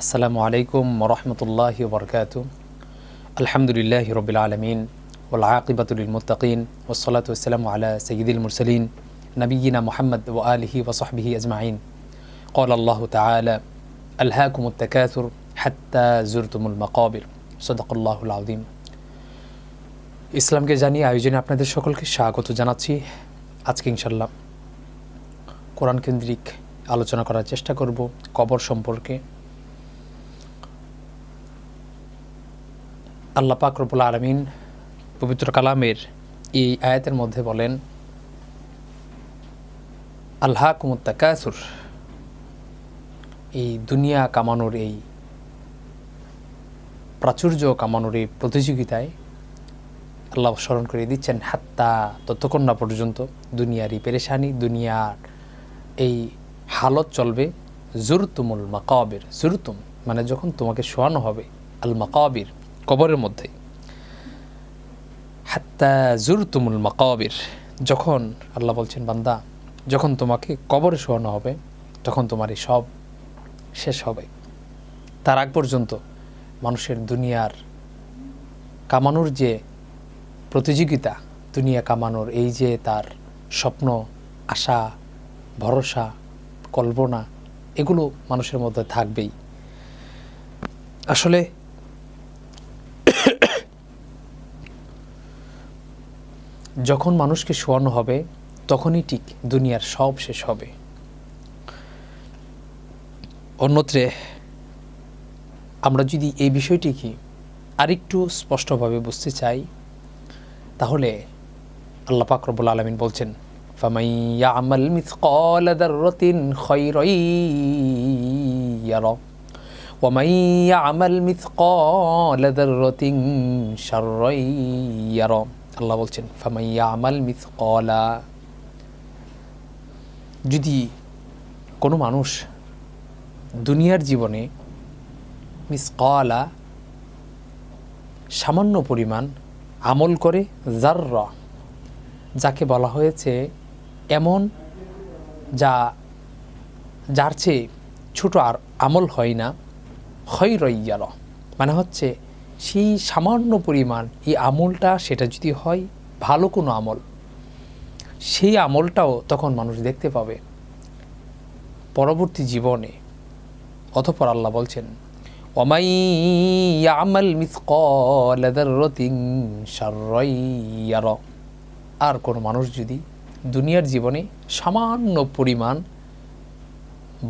আসসালামু আলাইকুম রহমতুল্লাহ বরকাত আলহামদুলিল্লাহ রবিল আলমিন ওলাকিবাতুল মুতাকিন ওসলাত ওসালাম আলা সঈদুল মুরসলিন নবীনা মোহাম্মদ ও আলহি ওসহবিহি আজমাইন قال الله تعالى ألهاكم التكاثر حتى زرتم المقابر صدق الله العظيم ইসলামকে জানিয়ে আয়োজনে আপনাদের সকলকে স্বাগত জানাচ্ছি আজকে ইনশাল্লাহ কোরআন কেন্দ্রিক আলোচনা করার চেষ্টা করব কবর সম্পর্কে আল্লাহ পাক রব্বুল আলমিন পবিত্র কালামের এই আয়াতের মধ্যে বলেন আল্লাহ কুমত্তা কুমুত্তাকাসুর এই দুনিয়া কামানোর এই প্রাচুর্য কামানোর এই প্রতিযোগিতায় আল্লাহ স্মরণ করে দিচ্ছেন, হাত্তা ততক্ষণ না পর্যন্ত দুনিয়ার এই পেরেশানি, দুনিয়ার এই হালত চলবে জুরতুমুল মাকাবির, জুরতুম মানে যখন তোমাকে শোয়ানো হবে, আল মাকাবির। কবরের মধ্যে হাত্তা জুরতুমুল মাকাবির, যখন আল্লাহ বলছেন, বান্দা, যখন তোমাকে কবরে শোয়ানো হবে, তখন তোমার এই সব শেষ হবে। তার আগ পর্যন্ত মানুষের দুনিয়ার কামানোর যে প্রতিযোগিতা, দুনিয়া কামানোর এই যে তার স্বপ্ন, আশা, ভরসা, কল্পনা, এগুলো মানুষের মধ্যে থাকবেই। আসলে যখন মানুষকে শোয়ানো হবে তখনই ঠিক দুনিয়ার সব শেষ হবে অন্যত্রে আমরা যদি এই বিষয়টিকে আরেকটু স্পষ্টভাবে বুঝতে চাই তাহলে আল্লাহ পাক রব্বুল আলমিন বলছেন فمن يعمل مثقال ذرة خيرا يره ومن يعمل مثقال ذرة شرا يره আল্লাহ বলছেন, ফামাই ইয়ামাল মিথকলা যদি কোনো মানুষ দুনিয়ার জীবনে মিসকলা, সামান্য পরিমাণ আমল করে জাররা যাকে বলা হয়েছে এমন, যা, যার চেয়ে ছোটো আর আমল হয় না হয় রইয়াল মানে হচ্ছে সেই সামান্য পরিমাণ এই আমলটা, সেটা যদি হয়, ভালো কোনো আমল। সেই আমলটাও তখন মানুষ দেখতে পাবে। পরবর্তী জীবনে অথপর আল্লাহ বলছেন ওমাই আমাল মিসকলিং আর কোনো মানুষ যদি দুনিয়ার জীবনে সামান্য পরিমাণ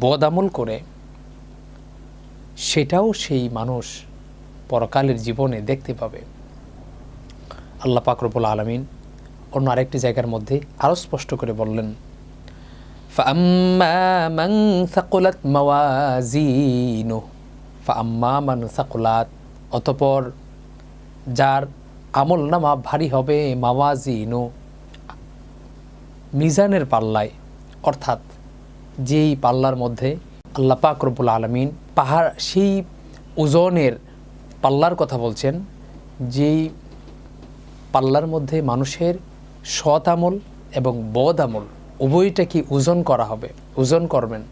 বদামল করে, সেটাও সেই মানুষ পরকালের জীবনে দেখতে পাবে। আল্লাহ পাকরবুল আলমিন অন্য আরেকটি জায়গার মধ্যে আরও স্পষ্ট করে বললেন অতপর যার আমল নামা ভারী হবে মাওয়াজিনু, মিজানের পাল্লায়। অর্থাৎ যেই পাল্লার মধ্যে আল্লাহ পাক রব্বুল আলমিন পাহাড়, সেই ওজনের পাল্লার কথা বলছেন, যেই পাল্লার মধ্যে মানুষের সৎ আমল এবং বদ আমল, উভয়টা কি ওজন করা হবে, ওজন করবেন?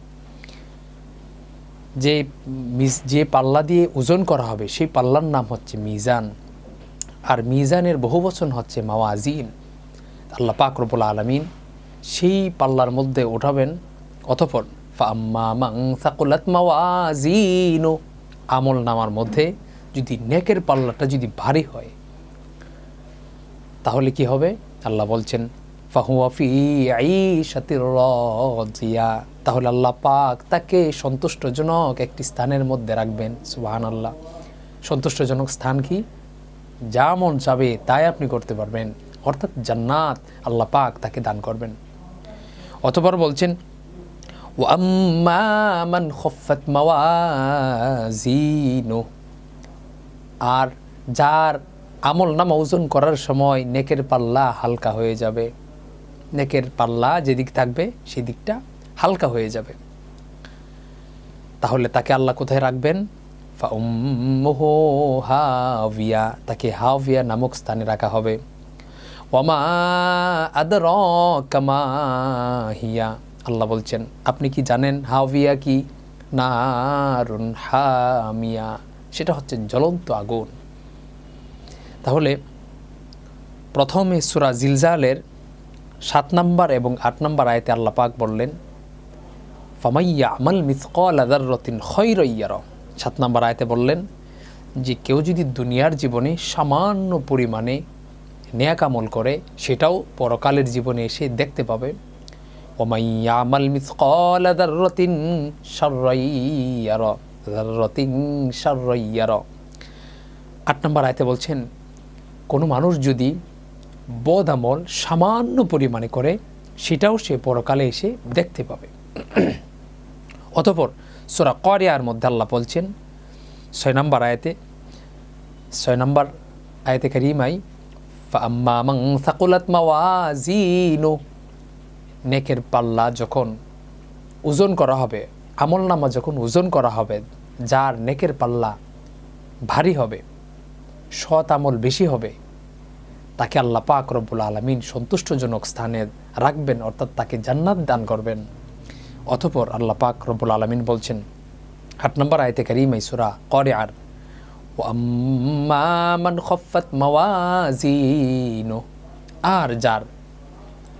যে যে পাল্লা দিয়ে ওজন করা হবে, সেই পাল্লার নাম হচ্ছে মিজান। আর মিজানের বহু বচন হচ্ছে মাওয়াজিন। আল্লাহ পাক রবুল আলমিন সেই পাল্লার মধ্যে ওঠাবেন, অতপর সাকুলাত মাওয়াজিনো, আমল নামার মধ্যে যদি নেকের পাল্লাটা যদি ভারী হয়, তাহলে কি হবে? আল্লাহ বলছেন ফাহুয়াফি রাজিয়া। তাহলে আল্লাহ পাক তাকে সন্তুষ্টজনক একটি স্থানের মধ্যে রাখবেন সুবাহান আল্লাহ সন্তুষ্টজনক স্থান কি? যা মন চাবে তাই আপনি করতে পারবেন। অর্থাৎ জান্নাত আল্লাহ পাক তাকে দান করবেন। অতপর বলছেন ও আম্মান খফাত মাওয়াজিনো আর যার আমল নামা ওজন করার সময় নেকের পাল্লা হালকা হয়ে যাবে। নেকের পাল্লা যেদিক থাকবে সেই দিকটা হালকা হয়ে যাবে। তাহলে তাকে আল্লাহ কোথায় রাখবেন? হাভিয়া তাকে হাভিয়া নামক স্থানে রাখা হবে। ওমা আদর কামা হিয়া, আল্লাহ বলছেন, আপনি কি জানেন হাভিয়া কি? নারুন হামিয়া। সেটা হচ্ছে জ্বলন্ত আগুন। তাহলে প্রথমে সুরা জিলজালের সাত নাম্বার এবং আট নাম্বার আয়তে আল্লাহ পাক বললেন ফামাইয়া আমাল মিসকল আদারতিন খৈরইয়ার সাত নাম্বার আয়তে বললেন যে, কেউ যদি দুনিয়ার জীবনে সামান্য পরিমাণে নেয়াক আমল করে, সেটাও পরকালের জীবনে এসে দেখতে পাবে। ওমাইয়া আমাল মিসকল আদারতিন সার্রাইয়ার সার্রাইয়ার আট নম্বর আয়তে বলছেন, কোনো মানুষ যদি বদ আমল সামান্য পরিমাণে করে, সেটাও সে পরকালে এসে দেখতে পাবে। অতপর সোরা করিয়ার মধ্যে আল্লাহ বলছেন, ছয় নম্বর আয়তে, ছয় নম্বর আয়াতে কারিমাই নেকের পাল্লা যখন ওজন করা হবে আমল নামা যখন ওজন করা হবে, যার নেকের পাল্লা ভারী হবে, সৎ আমল বেশি হবে, তাকে আল্লাহ পাক রব্বুল আলমিন সন্তুষ্টজনক স্থানে রাখবেন, অর্থাৎ তাকে জান্নাত দান করবেন। অতপর আল্লাহ পাক রব্বুল আলমিন বলছেন, আট নম্বর আয়তে কারিমাই সুরা করে আর আর যার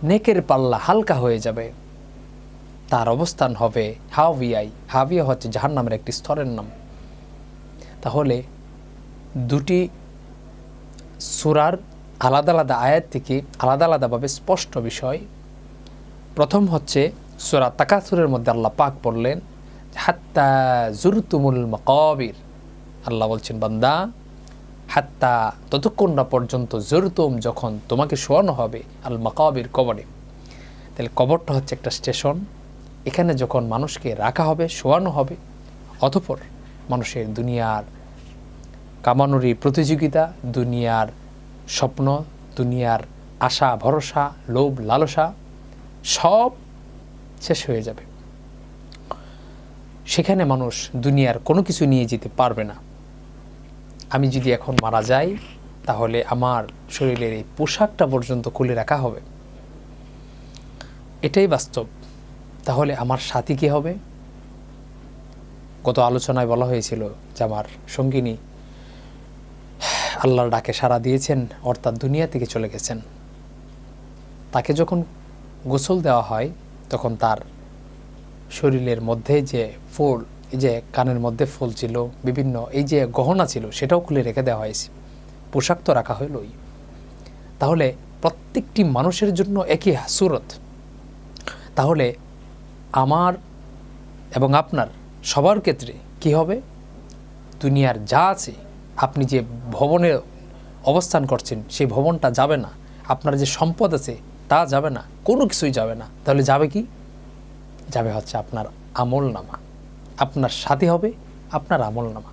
নেকের পাল্লা হালকা হয়ে যাবে তার অবস্থান হবে হাভিয়াই হাভিয়া হচ্ছে জাহান নামের একটি স্তরের নাম। তাহলে দুটি সুরার আলাদা আলাদা আয়াত থেকে আলাদা আলাদাভাবে স্পষ্ট বিষয়। প্রথম হচ্ছে সুরা তাকাসুরের মধ্যে আল্লাহ পাক বললেন, হাত্তা জুরতুমুল মকবির। আল্লাহ বলছেন, বান্দা, হাত্তা ততক্ষণ না পর্যন্ত জুরতুম যখন তোমাকে শোয়ানো হবে আল মকাবির কবরে। তাহলে কবরটা হচ্ছে একটা স্টেশন। এখানে যখন মানুষকে রাখা হবে, শোয়ানো হবে, অতপর মানুষের দুনিয়ার কামানুরি প্রতিযোগিতা, দুনিয়ার স্বপ্ন, দুনিয়ার আশা, ভরসা, লোভ, লালসা সব শেষ হয়ে যাবে। সেখানে মানুষ দুনিয়ার কোনো কিছু নিয়ে যেতে পারবে না। আমি যদি এখন মারা যাই, তাহলে আমার শরীরের এই পোশাকটা পর্যন্ত খুলে রাখা হবে। এটাই বাস্তব। তাহলে আমার সাথী কী হবে? গত আলোচনায় বলা হয়েছিল যে আমার সঙ্গিনী আল্লাহর ডাকে সাড়া দিয়েছেন, অর্থাৎ দুনিয়া থেকে চলে গেছেন। তাকে যখন গোসল দেওয়া হয়, তখন তার শরীরের মধ্যে যে ফুল, এই যে কানের মধ্যে ফুল ছিল, বিভিন্ন এই যে গহনা ছিল, সেটাও খুলে রেখে দেওয়া হয়েছে। পোশাক তো রাখা হইলই। তাহলে প্রত্যেকটি মানুষের জন্য একই সুরত। তাহলে আমার এবং আপনার সবার ক্ষেত্রে কি হবে? দুনিয়ার যা আছে, আপনি যে ভবনে অবস্থান করছেন, সেই ভবনটা যাবে না। আপনার যে সম্পদ আছে, তা যাবে না। কোনো কিছুই যাবে না। তাহলে যাবে কি? যাবে হচ্ছে আপনার আমল নামা আপনার সাথী হবে আপনার আমল নামা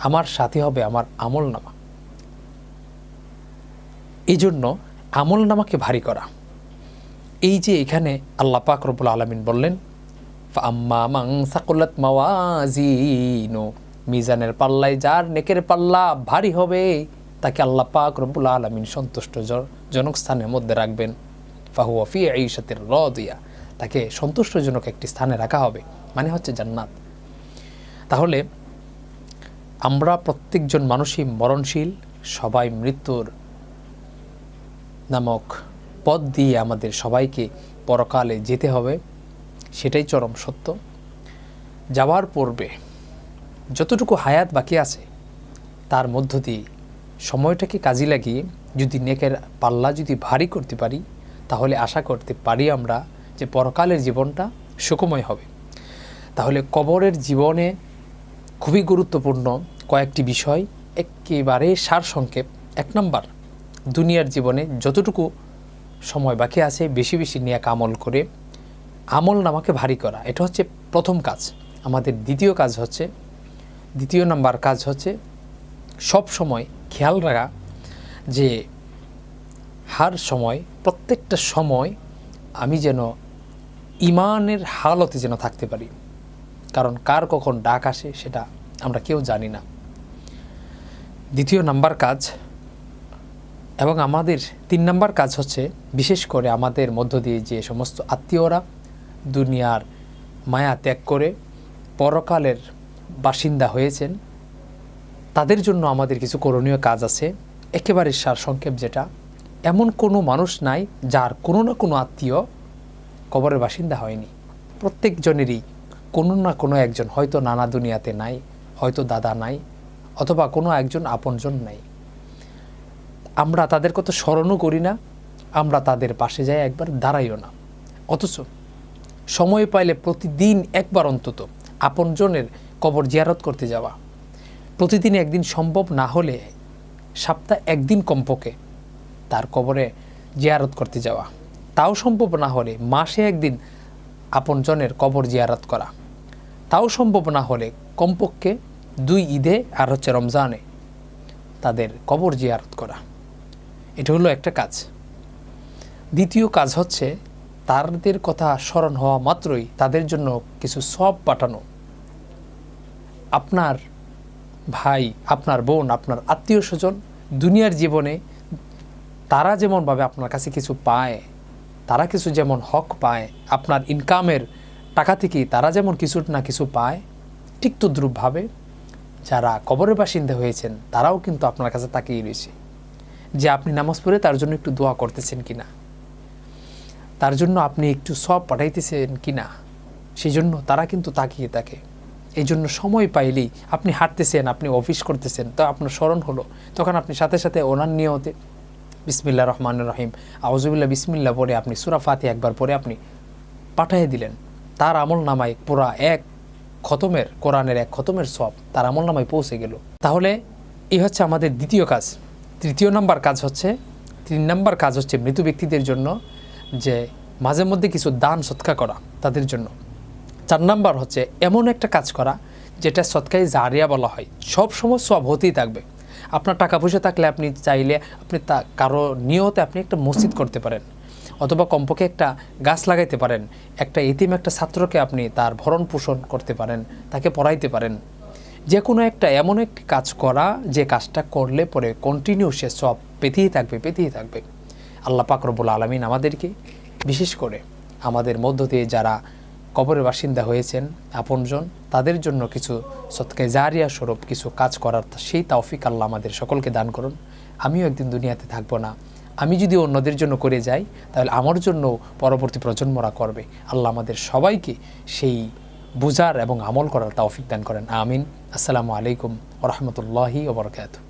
আমার সাথী হবে আমার আমল নামা এই জন্য আমল নামাকে ভারী করা। এই যে এখানে আল্লাহ পাক রব্বুল আলমিন বললেন মাওয়াজিনো মিজানের পাল্লায় যার নেকের পাল্লা ভারী হবে, তাকে আল্লাহ পাক রব্বুল আলমিন সন্তুষ্ট জনক স্থানের মধ্যে রাখবেন। ফাহুয়া ফি ঈশাতের দিয়া তাকে সন্তুষ্টজনক একটি স্থানে রাখা হবে মানে হচ্ছে জান্নাত। তাহলে আমরা প্রত্যেকজন মানুষই মরণশীল, সবাই মৃত্যুর নামক পথ দিয়ে আমাদের সবাইকে পরকালে যেতে হবে, সেটাই চরম সত্য। যাওয়ার পূর্বে যতটুকু হায়াত বাকি আছে, তার মধ্য দিয়ে সময়টাকে কাজে লাগিয়ে যদি নেকের পাল্লা যদি ভারী করতে পারি, তাহলে আশা করতে পারি আমরা যে পরকালের জীবনটা সুখময় হবে। তাহলে কবরের জীবনে খুবই গুরুত্বপূর্ণ কয়েকটি বিষয়, একেবারে সার সংক্ষেপ এক নম্বর, দুনিয়ার জীবনে যতটুকু সময় বাকি আছে, বেশি বেশি নিয়ে আমল করে। আমল নামাকে ভারী করা, এটা হচ্ছে প্রথম কাজ। আমাদের দ্বিতীয় কাজ হচ্ছে, দ্বিতীয় নাম্বার কাজ হচ্ছে সব সময় খেয়াল রাখা যে হার সময়, প্রত্যেকটা সময় আমি যেন ইমানের হালতে যেন থাকতে পারি। কারণ কার কখন ডাক আসে সেটা আমরা কেউ জানি না। দ্বিতীয় নাম্বার কাজ এবং আমাদের তিন নাম্বার কাজ হচ্ছে, বিশেষ করে আমাদের মধ্য দিয়ে যে সমস্ত আত্মীয়রা দুনিয়ার মায়া ত্যাগ করে পরকালের বাসিন্দা হয়েছেন, তাদের জন্য আমাদের কিছু করণীয় কাজ আছে। একেবারে সার সংক্ষেপ যেটা, এমন কোনো মানুষ নাই যার কোনো না কোনো আত্মীয় কবরের বাসিন্দা হয়নি। প্রত্যেকজনেরই কোনো না কোনো একজন হয়তো নানা দুনিয়াতে নাই, হয়তো দাদা নাই, অথবা কোনো একজন আপনজন নাই। আমরা তাদের কত স্মরণও করি না, আমরা তাদের পাশে যাই একবার দাঁড়াইও না। অথচ সময় পাইলে প্রতিদিন একবার অন্তত আপনজনের কবর জিয়ারত করতে যাওয়া। প্রতিদিন একদিন সম্ভব না হলে সপ্তাহে একদিন কমপক্ষে তার কবরে জিয়ারত করতে যাওয়া। তাও সম্ভব না হলে মাসে একদিন আপনজনের কবর জিয়ারত করা। তাও সম্ভব না হলে কমপক্ষে দুই ঈদে আর হচ্ছে রমজানে তাদের কবর জিয়ারত করা। এটা হলো একটা কাজ। দ্বিতীয় কাজ হচ্ছে তাদের কথা স্মরণ হওয়া মাত্রই তাদের জন্য কিছু সব পাঠানো। আপনার ভাই, আপনার বোন, আপনার আত্মীয় স্বজন, দুনিয়ার জীবনে তারা যেমনভাবে আপনার কাছে কিছু পায়, তারা কিছু যেমন হক পায়, আপনার ইনকামের টাকা থেকে তারা যেমন কিছু না কিছু পায়, ঠিক তদ্রূপভাবে যারা কবরের বাসিন্দা হয়েছেন, তারাও কিন্তু আপনার কাছে তাকিয়ে রয়েছে। যে আপনি নামাজ পড়ে তার জন্য একটু দোয়া করতেছেন কি না তার জন্য আপনি একটু সব পাঠাইতেছেন কিনা? সেই জন্য তারা কিন্তু তাকিয়ে থাকে। এই জন্য সময় পাইলেই আপনি হাঁটতেছেন, আপনি অফিস করতেছেন, তো আপনার স্মরণ হলো। তখন আপনি সাথে সাথে ওনার নিয়তে বিসমিল্লা রহমান রহিম আউজুবিল্লা বিসমিল্লা পরে আপনি সুরা ফাতে একবার পরে আপনি পাঠিয়ে দিলেন। তার আমল নামায় পুরা এক খতমের, কোরআনের এক খতমের সব তার আমল নামায় পৌঁছে গেল। তাহলে এই হচ্ছে আমাদের দ্বিতীয় কাজ। তৃতীয় নাম্বার কাজ হচ্ছে তিন নাম্বার কাজ হচ্ছে মৃত ব্যক্তিদের জন্য যে মাঝে মধ্যে কিছু দান, সৎকা করা তাদের জন্য। চার নাম্বার হচ্ছে এমন একটা কাজ করা যেটা সৎকাই জারিয়া বলা হয়। সব সময় সব হতেই থাকবে। আপনার টাকা পয়সা থাকলে আপনি চাইলে আপনি তা কারও নিয়তে আপনি একটা মসজিদ করতে পারেন অথবা কমপক্ষে একটা গাছ লাগাইতে পারেন। একটা ইতিম একটা ছাত্রকে আপনি তার ভরণ পোষণ করতে পারেন, তাকে পড়াইতে পারেন। যে কোনো একটা এমন একটি কাজ করা, যে কাজটা করলে পরে কন্টিনিউ সে সব পেতেই থাকবে পেতেই থাকবে। আল্লাহ পাকরবুল আলমিন আমাদেরকে, বিশেষ করে আমাদের মধ্য দিয়ে যারা কবরের বাসিন্দা হয়েছেন, আপনজন, তাদের জন্য কিছু সৎকে জারিয়া স্বরূপ কিছু কাজ করার সেই তাওফিক আল্লাহ আমাদের সকলকে দান করুন। আমিও একদিন দুনিয়াতে থাকব না। আমি যদি অন্যদের জন্য করে যাই, তাহলে আমার জন্য পরবর্তী প্রজন্মরা করবে। আল্লাহ আমাদের সবাইকে সেই বুজার এবং আমল করার তাওফিক দান করেন। আমিন। আসসালামু আলাইকুম ওরহমতুল্লাহি ওবরকাতু